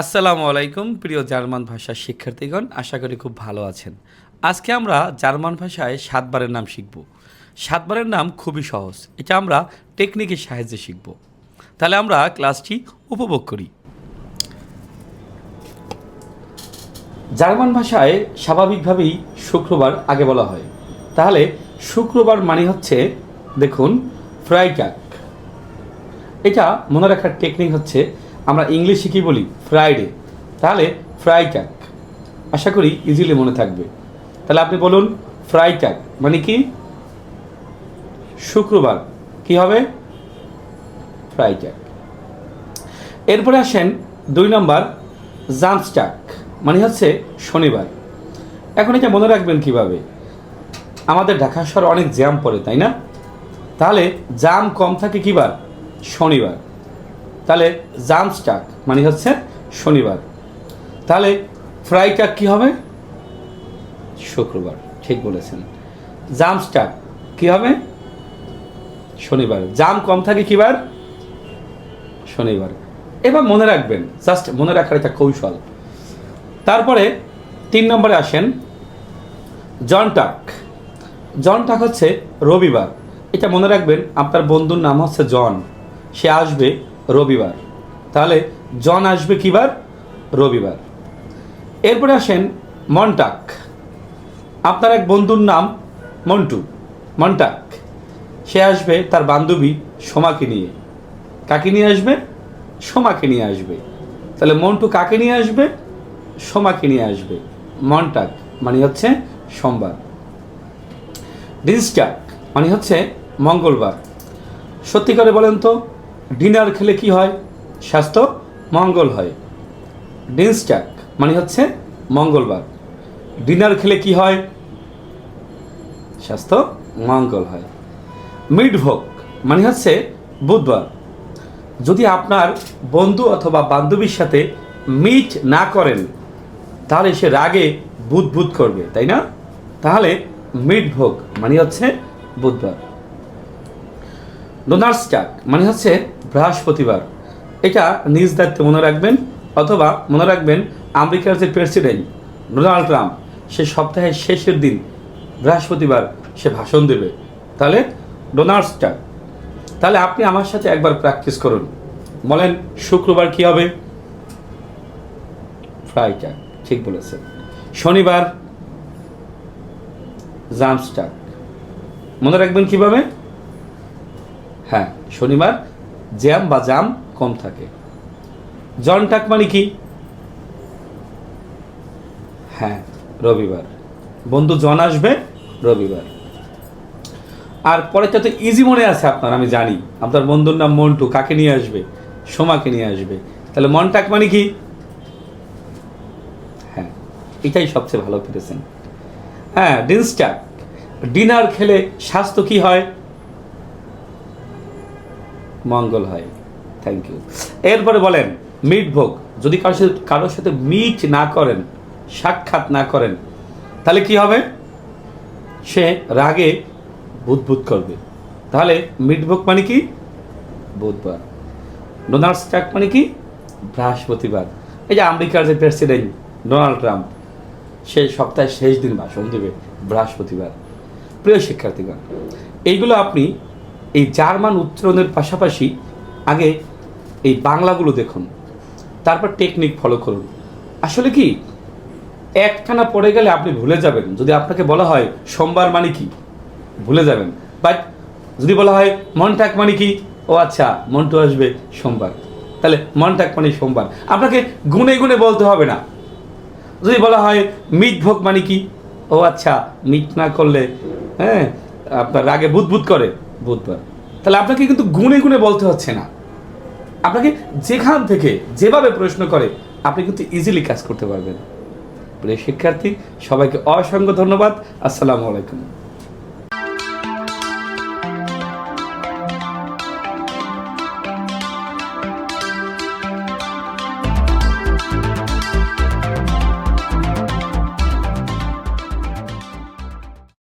আসসালামু আলাইকুম, প্রিয় জার্মান ভাষার শিক্ষার্থীগণ, আশা করি খুব ভালো আছেন। আজকে আমরা জার্মান ভাষায় সাতবারের নাম শিখব। সাতবারের নাম খুবই সহজ। এটা আমরা টেকনিকের সাহায্যে শিখব। তাহলে আমরা ক্লাসটি উপভোগ করি। জার্মান ভাষায় স্বাভাবিকভাবেই শুক্রবার আগে বলা হয়। তাহলে শুক্রবার মানে হচ্ছে, দেখুন, ফ্রাইটাক। এটা মনে রাখার টেকনিক হচ্ছে আমরা ইংলিশে কি বলি ফ্রাইডে তাহলে ফ্রাইটাক আশা করি ইজিলি মনে থাকবে। তাহলে আপনি বলুন ফ্রাইটাক মানে কি? শুক্রবার। কি হবে? ফ্রাইটাক এরপরে আসেন দুই নম্বর জামস্টাক মানে হচ্ছে শনিবার। এখন এটা মনে রাখবেন কীভাবে? আমাদের ঢাকা শহরে অনেক জ্যাম পড়ে, তাই না? তাহলে জাম কম থাকে কিবার? শনিবার। তাহলে জাম স্টাক মানে হচ্ছে শনিবার। তাহলে ফ্রাইটাক কি হবে? শুক্রবার, ঠিক বলেছেন। জাম স্টাক কি হবে? শনিবার। জাম কম থাকে কিবার? শনিবার। এবার মনে রাখবেন, জাস্ট মনে রাখার একটা কৌশল। তারপরে তিন নম্বরে আসেন জনটাক জনটাক হচ্ছে রবিবার। এটা মনে রাখবেন, আপনার বন্ধুর নাম হচ্ছে জন। সে আসবে রবিবার। তাহলে জন আসবে কিবার? রবিবার। এরপরে আসেন মন্টাক। আপনার এক বন্ধুর নাম মন্টু। মন্টাক। সে আসবে তার বান্ধবী সোমাকে নিয়ে। কাকে নিয়ে আসবে? সোমাকে নিয়ে আসবে। তাহলে মন্টু কাকে নিয়ে আসবে? সোমাকে নিয়ে আসবে। মন্টাক মানে হচ্ছে সোমবার। ডিনস্টাক মানে হচ্ছে মঙ্গলবার। সত্যি করে বলেন তো ডিনার খেলে কি হয়? স্বাস্থ্য মঙ্গল হয়। ডিনস্টাক মানে হচ্ছে মঙ্গলবার। ডিনার খেলে কি হয়? স্বাস্থ্য মঙ্গল হয়। মিডভোগ মানে হচ্ছে বুধবার। যদি আপনার বন্ধু অথবা বান্ধবীর সাথে মিট না করেন, তাহলে সে রাগে বুধ বুধ করবে, তাই না? তাহলে মিটভোগ মানে হচ্ছে বুধবার। ডোনার্সটাক মানে হচ্ছে বৃহস্পতিবার। এটা নিজ দায়িত্বে মনে রাখবেন, অথবা মনে রাখবেন আমেরিকার যে প্রেসিডেন্ট ডোনাল্ড ট্রাম্প, সে সপ্তাহের শেষের দিন বৃহস্পতিবার সে ভাষণ দেবে। তাহলে ডোনার্সটাক তাহলে আপনি আমার সাথে একবার প্র্যাকটিস করুন। বলেন, শুক্রবার কি হবে? ফ্রাইটাক ঠিক বলেছেন। শনিবার জামস্টাক মনে রাখবেন কীভাবে? হ্যাঁ শনিবার জ্যাম বা জাম কম থাকে। জনটাক মানে কি? হ্যাঁ রবিবার। বন্ধু, জন আসবে রবিবার। আর পরেরটা তো ইজি মনে আছে আপনার, আমি জানি। আপনার বন্ধুর নাম মন্টু, কাকে নিয়ে আসবে? সোমাকে নিয়ে আসবে। তাহলে মনটাক মানে কি? হ্যাঁ এটাই সবচেয়ে ভালো পেরেছেন। হ্যাঁ ডিনস্টাক। ডিনার খেলে স্বাস্থ্য কি হয়? মঙ্গল হয়। থ্যাংক ইউ এরপরে বলেন, মিট ভোগ। যদি কারোর সাথে কারোর সাথে মিট না করেন, সাক্ষাৎ না করেন, তাহলে কি হবে? সে রাগে বুধবুধ করবে। তাহলে মিটভোগ মানে কি? বুধবার। ডোনাল্ড স্টাক মানে কি? বৃহস্পতিবার। এই যে আমেরিকার যে প্রেসিডেন্ট ডোনাল্ড ট্রাম্প, সে সপ্তাহের শেষ দিন ভাষণ দেবে বৃহস্পতিবার। প্রিয় শিক্ষার্থীগণ, এইগুলো আপনি এই জার্মান উচ্চারণের পাশাপাশি আগে এই বাংলাগুলো দেখুন। তারপর টেকনিক ফলো করুন। আসলে কি? একখানা পড়ে গেলে আপনি ভুলে যাবেন। যদি আপনাকে বলা হয় সোমবার মানে কি, ভুলে যাবেন। বাট যদি বলা হয় মনটাক মানে কি, ও আচ্ছা মন্টু আসবে সোমবার। তাহলে মনটাক মানে সোমবার। আপনাকে গুনে গুনে বলতে হবে না। যদি বলা হয় মিট ভোগ মানে কি, ও আচ্ছা মিট না করলে হ্যাঁ আপনার রাগে বুধবুধ করে। বুধবার। তাহলে আপনাকে কিন্তু গুনে গুনে বলতে হচ্ছে না। আপনাকে যেখান থেকে যেভাবে প্রশ্ন করে, আপনি কিন্তু ইজিলি কাজ করতে পারবেন। প্রিয় শিক্ষার্থী, সবাইকে অসংখ্য ধন্যবাদ। আসসালামু আলাইকুম।